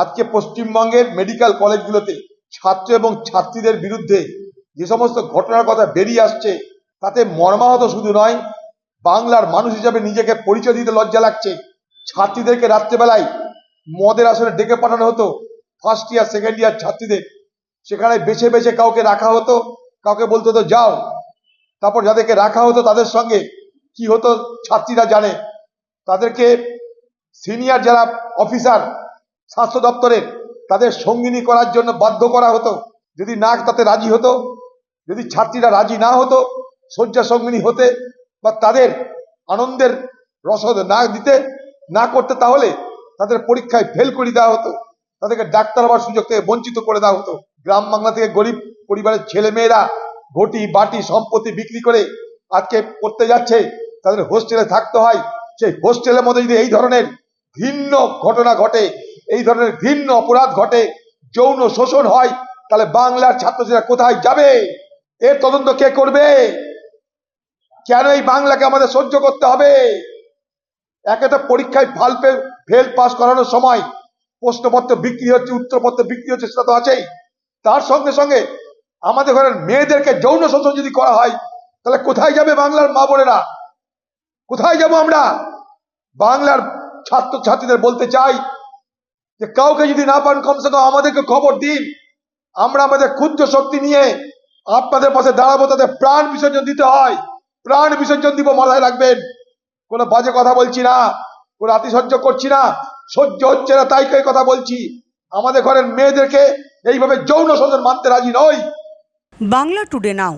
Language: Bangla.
আজকে পশ্চিমবঙ্গের মেডিকেল কলেজগুলোতে ছাত্র এবং ছাত্রীদের বিরুদ্ধে যে সমস্ত ঘটনার কথা বেরিয়ে আসছে, তাতে মর্মাহত শুধু নয়, বাংলার মানুষ হিসাবে নিজেকে পরিচয় দিতে লজ্জা লাগছে। ছাত্রীদেরকে রাত্রেবেলায় মদের আসলে ডেকে পাঠানো হতো ফার্স্ট ইয়ার সেকেন্ড ইয়ার ছাত্রীদের। সেখানে বেছে বেছে কাউকে রাখা হতো, কাউকে বলতে হতো, যাও। তারপর যাদেরকে রাখা হতো, তাদের সঙ্গে কি হতো, ছাত্রীরা জানে। তাদেরকে সিনিয়র যারা অফিসার স্বাস্থ্য দপ্তরের তাদের সঙ্গিনী করার জন্য বাধ্য করা হতো। যদি না তাতে রাজি হতো, যদি ছাত্রীরা রাজি না হতো শয্যা সঙ্গিনী হতে বা তাদের আনন্দের রসদ না দিতে, না করতে তাহলে তাদের পরীক্ষায় ফেল করে দেওয়া হতো। তাদেরকে ডাক্তার হওয়ার সুযোগ থেকে বঞ্চিত করে দেওয়া হতো। গ্রাম বাংলা থেকে গরিব পরিবারের ছেলে মেয়েরা ঘটি, বাটি, সম্পত্তি বিক্রি করে আজকে পড়তে যাচ্ছে, তাদের হোস্টেলে থাকতে হয়। সেই হোস্টেলের মধ্যে যদি এই ধরনের ভিন্ন ঘটনা ঘটে এই ধরনের ভিন্ন অপরাধ ঘটে, যৌন শোষণ হয়, তাহলে বাংলার ছাত্রছাত্রীরা কোথায় যাবে? এর তদন্ত কে করবে? কেন এই বাংলাকে আমাদের সহ্য করতে হবে? একে তো পরীক্ষায় ফাল ফেল পাস করানোর সময় প্রশ্নপত্র বিক্রি হচ্ছে, উত্তরপত্র বিক্রি হচ্ছে, সেটা তো আছেই। তার সঙ্গে সঙ্গে আমাদের ঘরের মেয়েদেরকে যৌন শোষণ যদি করা হয়, তাহলে কোথায় যাবে বাংলার মা বোনেরা? কোথায় যাব আমরা? বাংলার ছাত্র ছাত্রীদের বলতে চাই যে কাউকে যদি না পান, কমসে কম আমাদেরকে খবর দিন। আমরা আমাদের ক্ষুদ্র শক্তি নিয়ে আপনাদের পাশে দাঁড়াবো তাদের প্রাণ বিসর্জন দিতে হয়। প্রাণ বিসর্জন দিব, মাথায় রাখবেন। কোনো বাজে কথা বলছি না, কোনো আতিশয্য করছি না, সহ্য হচ্ছে না তাই কথা বলছি। আমাদের ঘরের মেয়েদেরকে এইভাবে যৌন শোষণ মানতে রাজি নই। Bangla today now.